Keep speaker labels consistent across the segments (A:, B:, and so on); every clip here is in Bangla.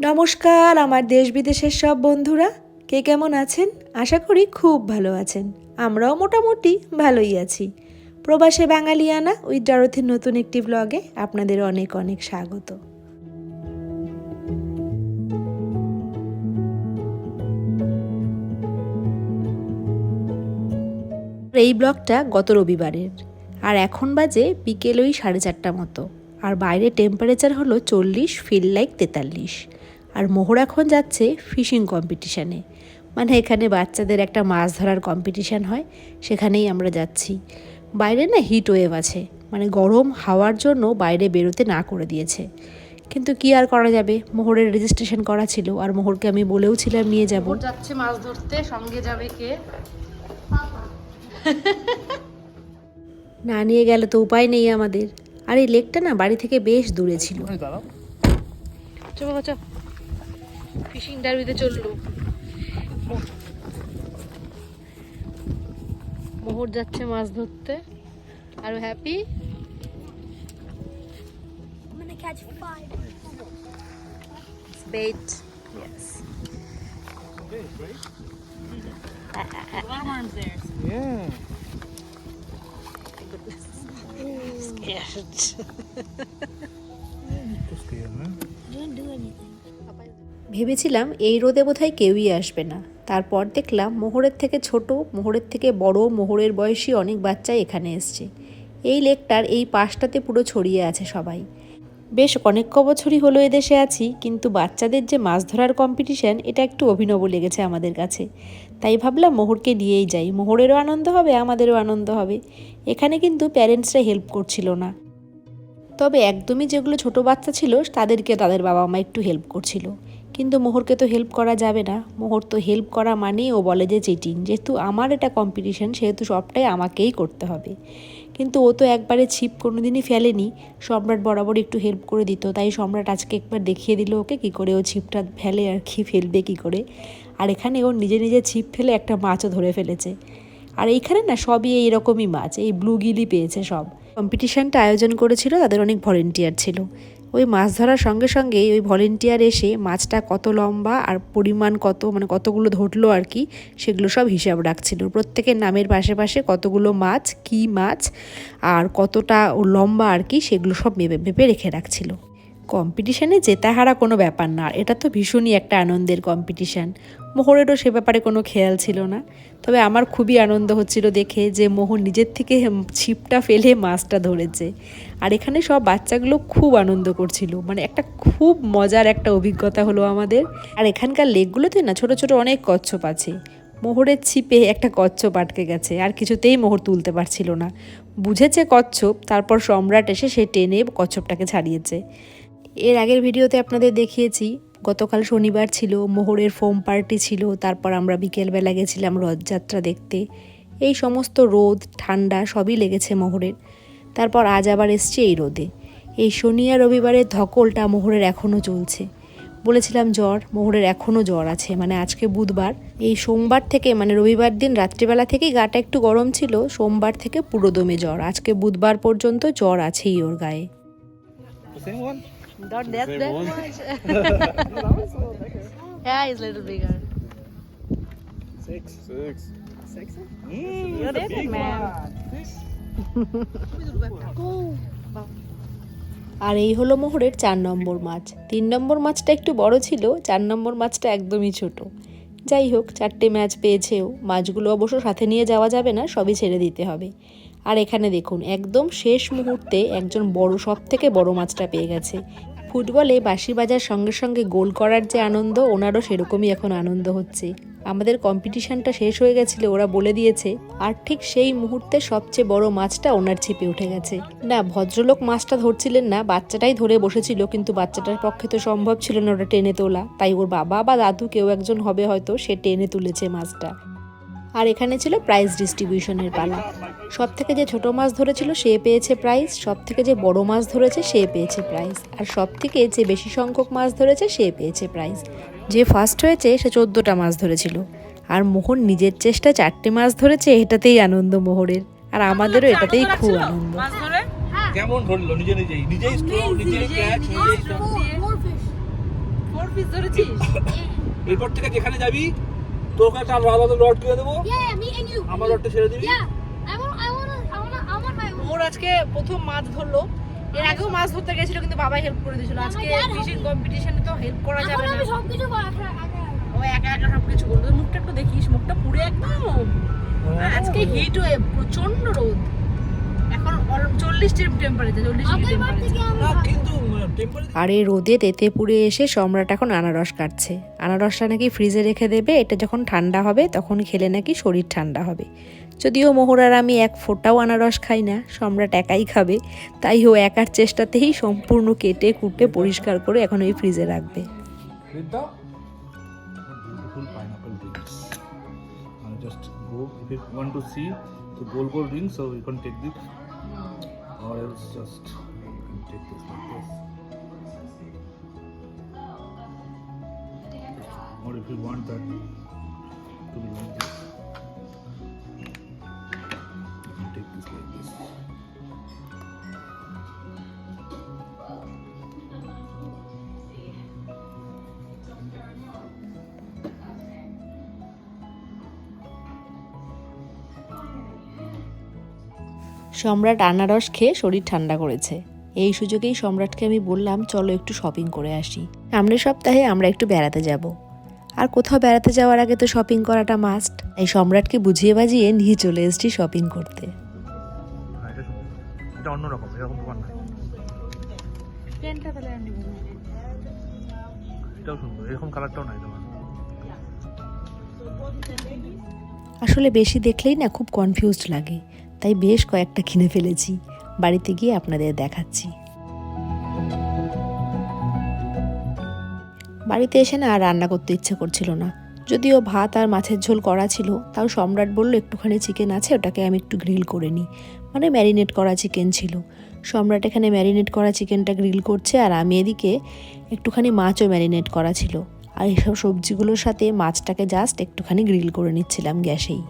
A: নমস্কার, আমার দেশ বিদেশের সব বন্ধুরা। কে কেমন আছেন? আশা করি খুব ভালো আছেন। আমরাও মোটামুটি ভালোই আছি। প্রবাসে বাঙালিয়ানা উইথ ডারথির নতুন একটি ব্লগে আপনাদের অনেক অনেক স্বাগত। এই ব্লগটা গত রবিবারের। আর এখন বাজে বিকেল ওই সাড়ে চারটা মতো। আর বাইরে টেম্পারেচার হলো চল্লিশ ফিল লাইক তেতাল্লিশ। আর মোহর এখন যাচ্ছে ফিশিং কম্পিটিশানে। মানে এখানে বাচ্চাদের একটা মাছ ধরার কম্পিটিশান হয় সেখানেই আমরা যাচ্ছি। বাইরে না হিট ওয়েভ আছে মানে গরম হাওয়ার জন্য বাইরে বেরোতে না করে দিয়েছে। কিন্তু কি আর করা যাবে? মোহরের রেজিস্ট্রেশন করা ছিল আর মোহরকে আমি বলেও ছিলাম নিয়ে যাব।
B: যাচ্ছে মাছ ধরতে সঙ্গে যাবে কে?
A: না নিয়ে গেলে তো উপায় নেই আমাদের। আর এই লেকটা না বাড়ি থেকে বেশ দূরে ছিল।
B: চো বাবা চো ফিশিং ডারবিতে চলল মোহর যাচ্ছে মাছ ধরতে আর happy
C: I'm gonna catch five.
A: bait yes
D: Yeah.
C: Didn't do anything.
A: ভেবেছিলাম এই রোদে বোধহয় কেউই আসবে না। তারপর দেখলাম মোহরের থেকে ছোট, মোহরের থেকে বড়, মোহরের বয়সী অনেক বাচ্চাই এখানে এসছে। এই লেকটার এই পাশটাতে পুরো ছড়িয়ে আছে সবাই। বেশ অনেক ক বছরই হলো এদেশে আছি, কিন্তু বাচ্চাদের যে মাছ ধরার কম্পিটিশন এটা একটু অভিনব লেগেছে আমাদের কাছে। তাই ভাবলাম মোহরকে নিয়েই যাই। মোহরেরও আনন্দ হবে, আমাদেরও আনন্দ হবে। এখানে কিন্তু প্যারেন্টসরা হেল্প করছিল না। তবে একদমই যেগুলো ছোট বাচ্চা ছিল, তাদেরকে তাদের বাবা মা একটু হেল্প করছিল। কিন্তু মোহরকে তো হেল্প করা যাবে না। মোহর তো হেল্প করা মানেই ও বলে যে চিটিং যেহেতু আমার এটা কম্পিটিশন সেহেতু সবটাই আমাকেই করতে হবে। কিন্তু ও তো একবারে ছিপ কোনোদিনই ফেলেনি। সম্রাট বরাবর একটু হেল্প করে দিত, তাই সম্রাট আজকে একবার দেখিয়ে দিল ওকে কী করে ও ছিপটা ফেলে আর কি ফেলবে কী করে। আর এখানে ও নিজে নিজে ছিপ ফেলে একটা মাছও ধরে ফেলেছে। আর এইখানে না সবই এইরকমই মাছ, এই ব্লু গিলি পেয়েছে সব। কম্পিটিশানটা আয়োজন করেছিল, তাদের অনেক ভলেন্টিয়ার ছিল। ওই মাছ ধরার সঙ্গে সঙ্গে ওই ভলেন্টিয়ার এসে মাছটা কত লম্বা আর পরিমাণ কত মানে কতগুলো ধরলো আর কি, সেগুলো সব হিসাব রাখছিল। প্রত্যেকের নামের পাশে পাশে কতগুলো মাছ, কি মাছ আর কতটা লম্বা আর কি, সেগুলো সব ভেবে ভেবে রেখে রাখছিল। কম্পিটিশানে জেতা হারা কোনো ব্যাপার না এটা তো ভীষণই একটা আনন্দের কম্পিটিশান মোহরেরও সে ব্যাপারে কোনো খেয়াল ছিল না। তবে আমার খুবই আনন্দ হচ্ছিল দেখে যে মোহর নিজের থেকে ছিপটা ফেলে মাছটা ধরেছে। আর এখানে সব বাচ্চাগুলো খুব আনন্দ করছিল। মানে একটা খুব মজার একটা অভিজ্ঞতা হলো আমাদের। আর এখানকার লেকগুলোতে না ছোট ছোট অনেক কচ্ছপ আছে। মোহরের ছিপে একটা কচ্ছপ আটকে গেছে, আর কিছুতেই মোহর তুলতে পারছিল না। বুঝেছে কচ্ছপ, তারপর সম্রাট এসে সে টেনে কচ্ছপটাকে ছাড়িয়েছে। এর আগের ভিডিওতে আপনাদের দেখিয়েছি, গতকাল শনিবার ছিল, মোহরের ফোম পার্টি ছিল, তারপর আমরা বিকেলবেলা গেছিলাম রথযাত্রা দেখতে। এই সমস্ত রোদ, ঠান্ডা সবই লেগেছে মোহরের। তারপর আজ আবার এসছে এই রোদে। এই শনি আর রবিবারের ধকলটা মোহরের এখনও চলছে। বলেছিলাম জ্বর, মোহরের এখনও জ্বর আছে মানে আজকে বুধবার। এই সোমবার থেকে মানে রবিবার দিন রাত্রিবেলা থেকেই গাটা একটু গরম ছিল, সোমবার থেকে পুরো দমে জ্বর। আজকে বুধবার পর্যন্ত জ্বর আছেই ওর গায়ে।
D: The same one?
B: Not that
D: Same
B: that
D: one?
B: much. yeah, it's a little bigger.
D: Six. Six. Six?
B: You're it, man.
A: আর এই হলো মোহরের চার নম্বর মাছ তিন নম্বর মাছটা একটু বড় ছিল চার নম্বর মাছটা একদমই ছোট যাই হোক চারটে ম্যাচ পেয়েছেও মাছগুলো অবশ্য সাথে নিয়ে যাওয়া যাবে না সবই ছেড়ে দিতে হবে আর এখানে দেখুন একদম শেষ মুহূর্তে একজন বড় সব থেকে বড় মাছটা পেয়ে গেছে ফুটবলে বাঁশি বাজার সঙ্গে সঙ্গে গোল করার যে আনন্দ, ওনারও সেরকমই এখন আনন্দ হচ্ছে। আমাদের কম্পিটিশনটা শেষ হয়ে গেছিল, ওরা বলে দিয়েছে, আর ঠিক সেই মুহূর্তে সবচেয়ে বড় মাছটা ওনার ছিপে উঠে গেছে। না, ভদ্রলোক মাছটা ধরছিলেন না, বাচ্চাটাই ধরে বসেছিল, কিন্তু বাচ্চাটার পক্ষে তো সম্ভব ছিল না ওটা টেনে তোলা। তাই ওর বাবা বা দাদু কেউ একজন হবে হয়তো, সে টেনে তুলেছে মাছটা। আর এখানে ছিল প্রাইজ ডিস্ট্রিবিউশনের পালা। সব থেকে যে ছোট মাছ ধরেছিল সে পেয়েছে প্রাইজ সব থেকে যে বড় মাছ ধরেছে সে পেয়েছে প্রাইজ আর সব থেকে যে বেশি সংখ্যক মাছ ধরেছে সে পেয়েছে প্রাইজ যে ফার্স্ট হয়েছে সে চোদ্দোটা মাছ ধরেছিল। আর মোহন নিজের চেষ্টা চারটে মাছ ধরেছে এটাতেই আনন্দ মোহরের। আর আমাদেরও এটাতেই খুব আনন্দ।
D: কেমন ধরলো? নিজে নিজেই? নিজেই স্ট্রো নিজেই ক্যাচ নিজেই
C: Four, four fish.
B: Four piece ধরেছিস?
D: এরপর থেকে যেখানে যাবি তোকে একটা আলাদা রড কিনে দেবো. আমার রডটা ছেড়ে দিবি
C: Yeah, I want, I want, I want, I want my.
B: মোর আজকে প্রথম মাছ ধরলো। এর আগেও মাছ ধরতে গেছিল কিন্তু বাবাই হেল্প করে দিয়েছিল। আজকে ফিশিং। কম্পিটিশনে তো হেল্প করা যাবে না।
C: আমি সবকিছু করা
B: ও একা একা সব কিছু করল মুখটা একটু দেখিস মুখটা পুরো একদম। আজকে হিট হয়ে প্রচণ্ড রোদ। এখন চল্লিশ টেম্পারেচার
D: কিন্তু টেম্পারেচার
A: আর এই রোদে তেতে পুড়ে এসে সম্রাট এখন আনারস কাটছে। আনারসটা নাকি ফ্রিজে রেখে দেবে এটা যখন ঠান্ডা হবে তখন খেলে নাকি শরীর ঠান্ডা হবে। যদিও মোহর আর আমি এক ফোঁটাও আনারস খাই না, সম্রাট একাই খাবে, তাই ও একার চেষ্টাতেই সম্পূর্ণ কেটে কুটে পরিষ্কার করে এখন ওই ফ্রিজে রাখবে।
D: with the beautiful pineapple rings.
A: সম্রাট আনারস খেয়ে শরীর ঠান্ডা করেছে। এই সুযোগেই সম্রাটকে আমি বললাম চলো একটু শপিং করে আসি। সামনের সপ্তাহে আমরা একটু বেড়াতে যাব। আর কোথাও বেড়াতে যাওয়ার আগে তো শপিং করাটা মাস্ট এই সম্রাটকে বুঝিয়ে বাজিয়ে নিয়ে চলে এসেছি শপিং করতে।
D: এটা সুন্দর। এটা অন্যরকম এরকম দোকান নাই
B: পেনটা তাহলে আমি নিবো।
D: এটাও সুন্দর এরকম কালারটাও নাই তোমার।
A: আসলে বেশি দেখলেই না খুব কনফিউজড লাগে। তাই বেশ কয়েকটা কিনে ফেলেছি। বাড়িতে গিয়ে আপনাদের দেখাচ্ছি। বাড়িতে এসে না আর রান্না করতে ইচ্ছে করছিল না। যদিও ভাত আর মাছের ঝোল করা ছিল, তাও সম্রাট বলল, একটুখানি চিকেন আছে, ওটাকে আমি একটু গ্রিল করে নিই। মানে ম্যারিনেট করা চিকেন ছিল। সম্রাট এখানে ম্যারিনেট করা চিকেনটা গ্রিল করছে, আর আমি এদিকে একটুখানি মাছও ম্যারিনেট করা ছিল। আর এইসব সবজিগুলোর সাথে মাছটাকে জাস্ট একটুখানি গ্রিল করে নিচ্ছিলাম গ্যাসেই।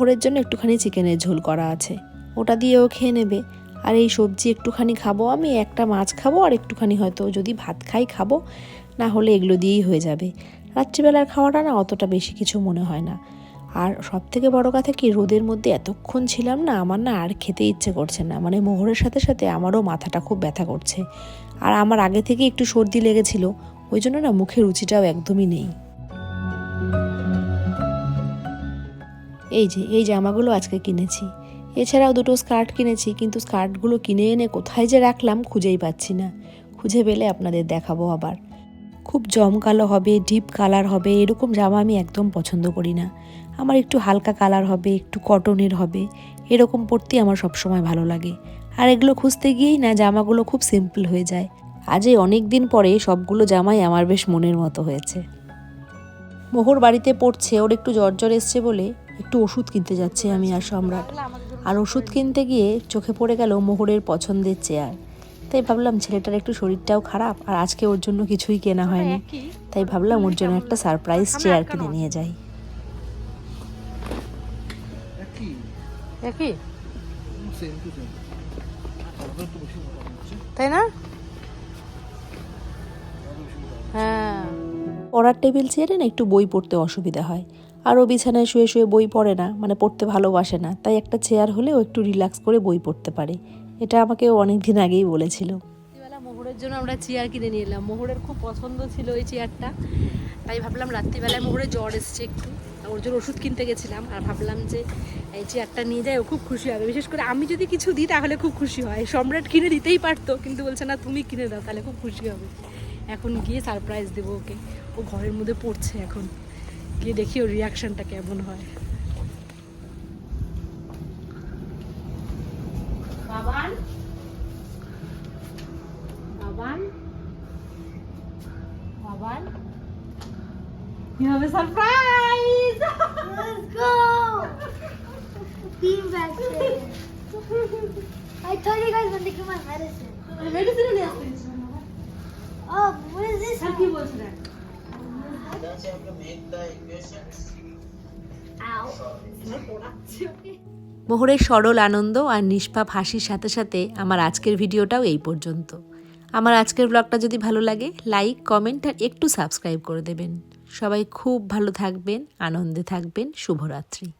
A: ভোরের জন্য একটুখানি চিকেনের ঝোল করা আছে। ওটা দিয়েও খেয়ে নেবে। আর এই সবজি একটুখানি খাব আমি, একটা মাছ খাব আর একটুখানি হয়তো যদি ভাত খাই খাব, না হলে এগুলো দিয়েই হয়ে যাবে। রাত্রিবেলার খাওয়াটা না অতটা বেশি কিছু মনে হয় না। আর সব থেকে বড় কথা কি, রোদের মধ্যে এতক্ষণ ছিলাম না, আমার না আর খেতে ইচ্ছে করছে না। মানে মোহরের সাথে সাথে আমারও মাথাটা খুব ব্যথা করছে। আর আমার আগে থেকে একটু সর্দি লেগেছিল, ওই জন্য না মুখের রুচিটাও একদমই নেই। এই যে, এই জামাগুলো আজকে কিনেছি। এছাড়াও দুটো স্কার্ট কিনেছি, কিন্তু স্কার্টগুলো কিনে এনে কোথায় যে রাখলাম খুঁজেই পাচ্ছি না। খুঁজে পেলে আপনাদের দেখাবো আবার। খুব জমকালো হবে ডিপ কালার হবে, এরকম জামা আমি একদম পছন্দ করি না। আমার একটু হালকা কালার হবে, একটু কটনের হবে, এরকম পরতেই আমার সবসময় ভালো লাগে। আর এগুলো খুঁজতে গিয়েই না, জামাগুলো খুব সিম্পল হয়ে যায়। আজ এই অনেক দিন পরে সবগুলো জামাই আমার বেশ মনের মতো হয়েছে। মোহর বাড়িতে পড়ছে ওর একটু জ্বর জ্বর এসছে বলে একটু ওষুধ কিনতে যাচ্ছে আমি আর সম্রাট। আর ওষুধ কিনতে গিয়ে চোখে পড়ে গেল মোহরের পছন্দের চেয়ার। তাই ভাবলাম ছেলেটার একটু শরীরটাও খারাপ আর আজকে ওর জন্য কিছুই কেনা হয়নি। তাই ভাবলাম ওর জন্য একটা সারপ্রাইজ চেয়ার কিনে নিয়ে। যাই।
B: তাই না? হ্যাঁ।
A: পড়ার টেবিল চেয়ারে না একটু বই পড়তে অসুবিধা হয়। আর ও বিছানায় শুয়ে শুয়ে বই পড়ে না মানে পড়তে ভালোবাসে না। তাই একটা চেয়ার হলে ও একটু রিল্যাক্স করে বই পড়তে পারে। এটা আমাকে অনেক দিন আগেই বলেছিল।
B: মোহরের জন্য আমরা চেয়ার কিনে নিয়ে এলাম। মোহরের খুব পছন্দ ছিল এই চেয়ারটা। তাই ভাবলাম রাত্রিবেলায় মোহরের জ্বর এসছে একটু। ওর জন্য ওষুধ কিনতে গেছিলাম আর ভাবলাম যে এই চেয়ারটা নিয়ে যায়, ও খুব খুশি হবে। বিশেষ করে আমি যদি কিছু দিই তাহলে খুব খুশি হয়। সম্রাট কিনে দিতেই পারতো, কিন্তু বলছে, না, তুমি কিনে দাও, তাহলে খুব খুশি হবে। এখন গিয়ে সারপ্রাইজ দেবো ওকে। ও ঘরের মধ্যে পড়ছে এখন। গিয়ে দেখি ওর রিয়াকশনটা কেমন হয় বাবান বাবান বাবান কি হবে surprise
C: Let's go. Bean vaccine. I told you guys when they give my medicine.
B: Medicine নিয়ে আসছিস
C: Oh, what is this?
B: আর কি
E: You have to make the equations?
C: Ow.
A: মোহরের সরল আনন্দ আর নিষ্পাপ হাসির সাথে সাথে আমার আজকের ভিডিওটাও এই পর্যন্ত আমার আজকের ব্লগটা যদি ভালো লাগে লাইক কমেন্ট আর একটু সাবস্ক্রাইব করে দেবেন সবাই খুব ভালো থাকবেন, আনন্দে থাকবেন, শুভরাত্রি